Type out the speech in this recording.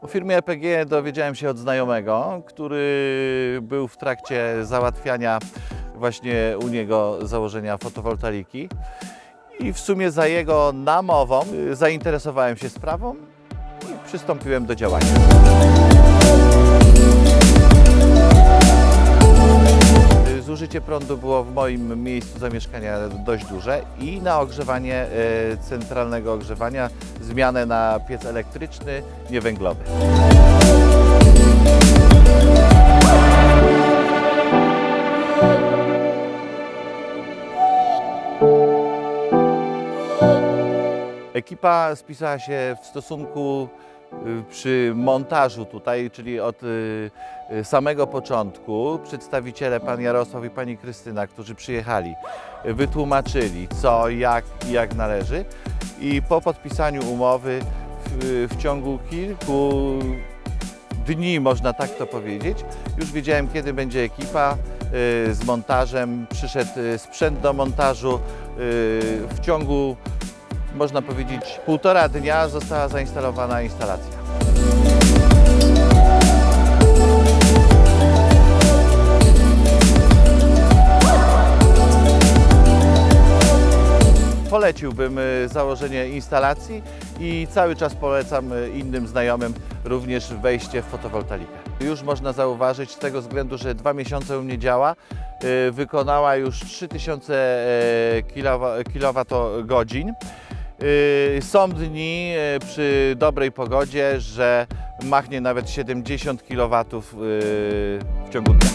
O firmie EPG dowiedziałem się od znajomego, który był w trakcie załatwiania właśnie u niego założenia fotowoltaiki. I w sumie za jego namową zainteresowałem się sprawą i przystąpiłem do działania. Zużycie prądu było w moim miejscu zamieszkania dość duże i na ogrzewanie y, centralnego ogrzewania zmianę na piec elektryczny, niewęglowy. Ekipa spisała się w stosunku przy montażu tutaj, czyli od y, y, samego początku. Przedstawiciele pan Jarosław i pani Krystyna, którzy przyjechali, y, wytłumaczyli co, jak i jak należy. I po podpisaniu umowy w, w ciągu kilku dni, można tak to powiedzieć, już wiedziałem kiedy będzie ekipa y, z montażem. Przyszedł y, sprzęt do montażu. y, W ciągu można powiedzieć, półtora dnia została zainstalowana instalacja. Poleciłbym y, założenie instalacji i cały czas polecam y, innym znajomym również wejście w fotowoltaikę. Już można zauważyć z tego względu, że dwa miesiące u mnie działa, y, wykonała już 3000 kWh. Y, Są dni y, przy dobrej pogodzie, że machnie nawet 70 kW w ciągu dnia.